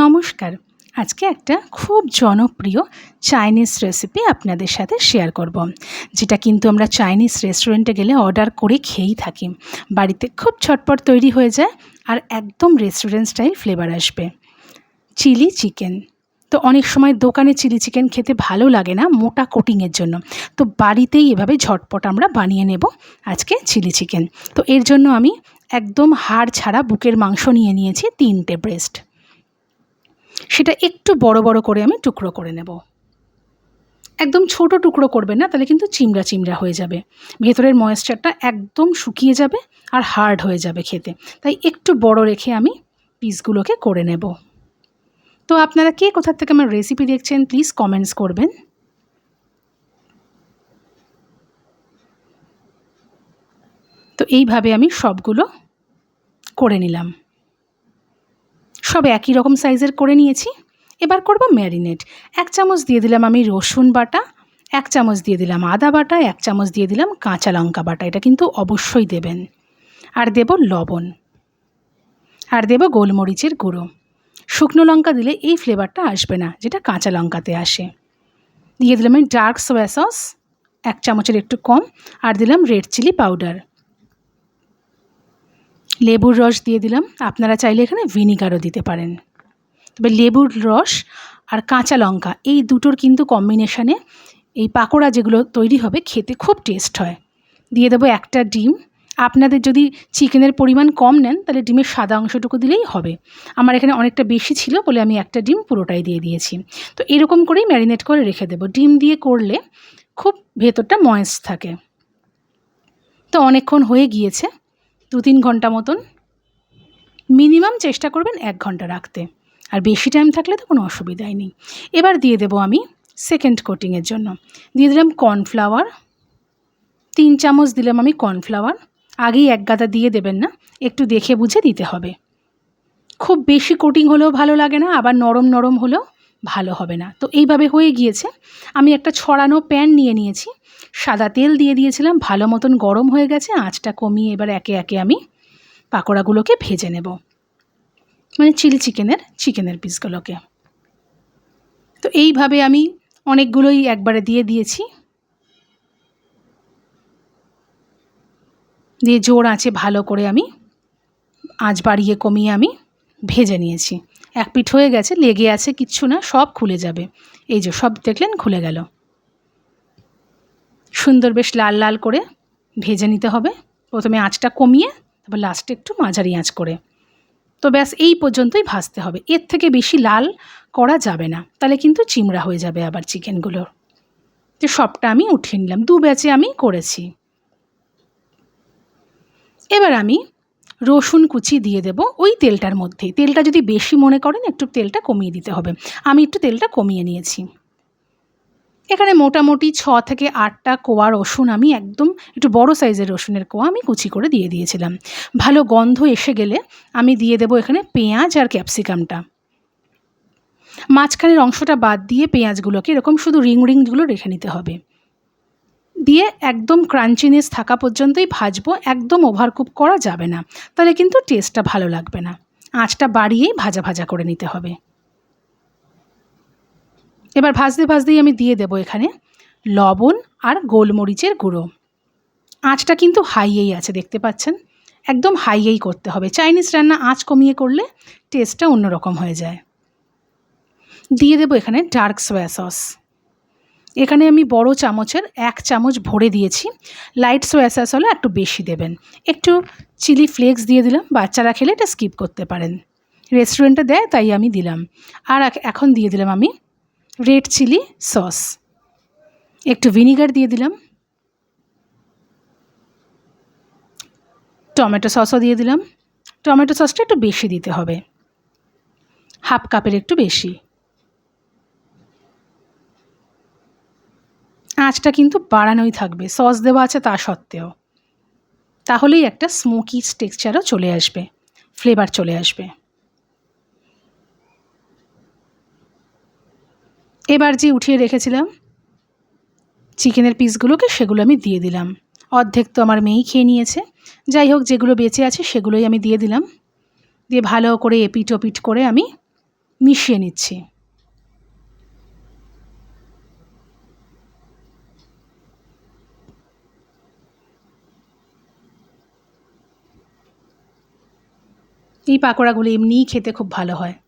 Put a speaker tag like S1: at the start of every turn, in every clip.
S1: নমস্কার। আজকে একটা খুব জনপ্রিয় চাইনিজ রেসিপি আপনাদের সাথে শেয়ার করব। যেটা কিন্তু আমরা চাইনিজ রেস্টুরেন্টে গেলে অর্ডার করে খেয়েই থাকি। বাড়িতে খুব ছটপট তৈরি হয়ে যায় আর একদম রেস্টুরেন্ট স্টাইল ফ্লেভার আসবে। চিলি চিকেন তো অনেক সময় দোকানে চিলি চিকেন খেতে ভালো লাগে না মোটা কোটিংয়ের জন্য। তো বাড়িতেই এভাবে ঝটপট আমরা বানিয়ে নেব আজকে চিলি চিকেন তো এর জন্য আমি একদম হাড় ছাড়া বুকের মাংস নিয়ে নিয়েছি তিনটে ব্রেস্ট সেটা একটু বড় বড় করে আমি টুকরো করে নেব। একদম ছোট টুকরো করবে না, তাহলে কিন্তু চিমড়া চিমড়া হয়ে যাবে। ভেতরের ময়েশ্চারটা একদম শুকিয়ে যাবে আর হার্ড হয়ে যাবে খেতে। তাই একটু বড় রেখে আমি পিসগুলোকে করে নেব। তো আপনারা কে কোথার থেকে আমার রেসিপি দেখছেন প্লিজ কমেন্টস করবেন। তো এইভাবে আমি সবগুলো করে নিলাম। সব একই রকম সাইজের করে নিয়েছি। এবার করব ম্যারিনেট এক চামচ দিয়ে দিলাম আমি রসুন বাটা, এক চামচ দিয়ে দিলাম আদা বাটা, এক চামচ দিয়ে দিলাম কাঁচা লঙ্কা বাটা। এটা কিন্তু অবশ্যই দেবেন। আর দেব লবণ। আর দেব গোলমরিচের গুঁড়ো। শুকনো লঙ্কা দিলে এই ফ্লেভারটা আসবে না, যেটা কাঁচা লঙ্কাতে আসে। দিয়ে দিলাম আমি ডার্ক সোয়া সস এক চামচের একটু কম। আর দিলাম রেড চিলি পাউডার লেবুর রস দিয়ে দিলাম। আপনারা চাইলে এখানে ভিনিগারও দিতে পারেন। তবে লেবুর রস আর কাঁচা লঙ্কা, এই দুটোর কিন্তু কম্বিনেশানে এই পাকোড়া যেগুলো তৈরি হবে, খেতে খুব টেস্ট হয়। দিয়ে দেবো একটা ডিম। আপনাদের যদি চিকেনের পরিমাণ কম নেন, তাহলে ডিমের সাদা অংশটুকু দিলেই হবে। আমার এখানে অনেকটা বেশি ছিল বলে আমি একটা ডিম পুরোটাই দিয়ে দিয়েছি। তো এরকম করেই ম্যারিনেট করে রেখে দেবো। ডিম দিয়ে করলে খুব ভেতরটা ময়েস থাকে। তো অনেকক্ষণ হয়ে গিয়েছে। দু তিন ঘণ্টা মতন। মিনিমাম চেষ্টা করবেন এক ঘণ্টা রাখতে। আর বেশি টাইম থাকলে তো কোনো অসুবিধাই নেই। এবার দিয়ে দেবো আমি সেকেন্ড কোটিংয়ের জন্য। দিয়ে দিলাম কর্নফ্লাওয়ার তিন চামচ দিলাম আমি কর্নফ্লাওয়ার আগেই এক গাদা দিয়ে দেবেন না, একটু দেখে বুঝে দিতে হবে। খুব বেশি কোটিং হলেও ভালো লাগে না, আবার নরম নরম হলেও ভালো হবে না। তো এইভাবে হয়ে গিয়েছে। আমি একটা ছড়ানো প্যান নিয়ে নিয়েছি। সাদা তেল দিয়ে দিয়েছিলাম, ভালো মতন গরম হয়ে গেছে, আঁচটা কমিয়ে এবার একে একে আমি পাকোড়াগুলোকে ভেজে নেব। মানে চিলি চিকেনের চিকেনের পিসগুলোকে। তো এইভাবে আমি অনেকগুলোই একবারে দিয়ে দিয়েছি। দিয়ে জোর আঁচে ভালো করে আমি আঁচ বাড়িয়ে কমিয়ে আমি ভেজে নিয়েছি। এক পিঠ হয়ে গেছে, লেগে আছে, কিচ্ছু না, সব খুলে যাবে। এই যে সব দেখলেন, খুলে গেল। সুন্দর বেশ লাল লাল করে ভেজে নিতে হবে। প্রথমে আঁচটা কমিয়ে, তারপর লাস্টে একটু মাঝারি আঁচ করে। তো ব্যাস, এই পর্যন্তই ভাজতে হবে। এর থেকে বেশি লাল করা যাবে না। তাহলে কিন্তু চিমড়া হয়ে যাবে আবার চিকেনগুলোর। তো সবটা আমি উঠিয়ে নিলাম। দু ব্যাচে আমি করেছি। এবার আমি রসুন কুচি দিয়ে দেব ওই তেলটার মধ্যে তেলটা যদি বেশি মনে করেন, একটু তেলটা কমিয়ে দিতে হবে। আমি একটু তেলটা কমিয়ে নিয়েছি। এখানে মোটামুটি ছ থেকে আটটা কোয়া রসুন আমি একদম একটু বড় সাইজের রসুনের কোয়া আমি কুচি করে দিয়ে দিয়েছিলাম। ভালো গন্ধ এসে গেলে আমি দিয়ে দেবো এখানে পেঁয়াজ আর ক্যাপসিকামটা। মাঝখানের অংশটা বাদ দিয়ে পেঁয়াজগুলোকে এরকম শুধু রিং রিংগুলো রেখে নিতে হবে। দিয়ে একদম ক্রাঞ্চিনেস থাকা পর্যন্তই ভাজবো, একদম ওভারকুক করা যাবে না, তাহলে কিন্তু টেস্টটা ভালো লাগবে না। আঁচটা বাড়িয়েই ভাজা ভাজা করে নিতে হবে। এবার ভাজতে ভাজতেই আমি দিয়ে দেবো এখানে লবণ আর গোলমরিচের গুঁড়ো। আঁচটা কিন্তু হাইয়েই আছে, দেখতে পাচ্ছেন? একদম হাইয়েই করতে হবে। চাইনিজ রান্না আঁচ কমিয়ে করলে টেস্টটা অন্যরকম হয়ে যায়। দিয়ে দেবো এখানে ডার্ক সোয়া সস। এখানে আমি বড় চামচের এক চামচ ভরে দিয়েছি। লাইট সোয়া সস হলে একটু বেশি দেবেন। একটু চিলি ফ্লেক্স দিয়ে দিলাম, বাচ্চারা খেলে এটা স্কিপ করতে পারেন। রেস্টুরেন্টে দেয়, তাই আমি দিলাম। আর এখন দিয়ে দিলাম আমি রেড চিলি সস। একটু ভিনিগার দিয়ে দিলাম। টমেটো সসও দিয়ে দিলাম। টমেটো সসটা একটু বেশি দিতে হবে। হাফ কাপের একটু বেশি। আঁচটা কিন্তু বাড়ানোই থাকবে। সস দেওয়া আছে তা সত্ত্বেও। তাহলেই একটা স্মোকি টেক্সচারও চলে আসবে। ফ্লেভার চলে আসবে। এবার যে উঠিয়ে রেখেছিলাম, চিকেনের পিসগুলোকে সেগুলো আমি দিয়ে দিলাম। অর্ধেক তো আমার মেয়েই খেয়ে নিয়েছে। যাই হোক, যেগুলো বেঁচে আছে সেগুলোই আমি দিয়ে দিলাম। দিয়ে ভালো করে এপিট ওপিট করে আমি মিশিয়ে নিচ্ছি। এই পাকোড়াগুলো এমনিই খেতে খুব ভালো হয়।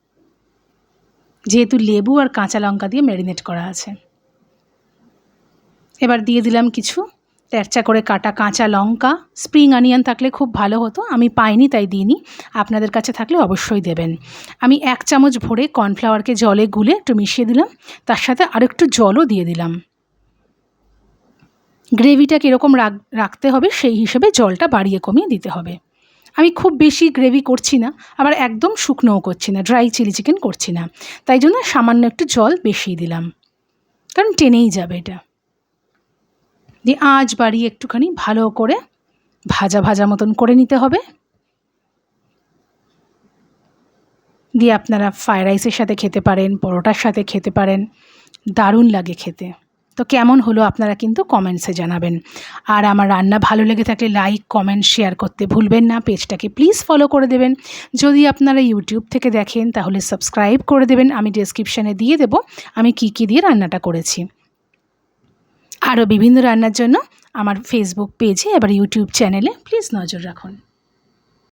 S1: যেহেতু লেবু আর কাঁচা লঙ্কা দিয়ে ম্যারিনেট করা আছে। এবার দিয়ে দিলাম কিছু তেরচা করে কাটা কাঁচা লঙ্কা। স্প্রিং অনিয়ন থাকলে খুব ভালো হতো, আমি পাইনি তাই দিইনি। আপনাদের কাছে থাকলে অবশ্যই দেবেন। আমি এক চামচ ভরে কর্নফ্লাওয়ারকে জলে গুলে একটু মিশিয়ে দিলাম, তার সাথে আরেকটু জলও দিয়ে দিলাম। গ্রেভিটা কীরকম রাখতে হবে, সেই হিসেবে জলটা বাড়িয়ে কমিয়ে দিতে হবে। আমি খুব বেশি গ্রেভি করছি না, আবার একদম শুকনোও করছি না ড্রাই চিলি চিকেন করছি না। তাই জন্য সামান্য একটু জল বেশি দিলাম। কারণ টেনেই যাবে এটা। দিয়ে আঁচ বাড়িয়ে একটুখানি ভালো করে ভাজা ভাজা মতন করে নিতে হবে। দিয়ে আপনারা ফ্রায়েড রাইসের সাথে খেতে পারেন, পরোটার সাথে খেতে পারেন, দারুণ লাগে খেতে। তো কেমন হলো আপনারা কিন্তু কমেন্টসে জানাবেন। আর আমার রান্না ভালো লেগে থাকলে লাইক কমেন্ট শেয়ার করতে ভুলবেন না। পেজটাকে প্লিজ ফলো করে দেবেন। যদি আপনারা ইউটিউব থেকে দেখেন, তাহলে সাবস্ক্রাইব করে দেবেন। আমি ডেসক্রিপশানে দিয়ে দেব আমি কি কি দিয়ে রান্নাটা করেছি। আরও বিভিন্ন রান্নার জন্য আমার ফেসবুক পেজে এবার ইউটিউব চ্যানেলে প্লিজ নজর রাখুন।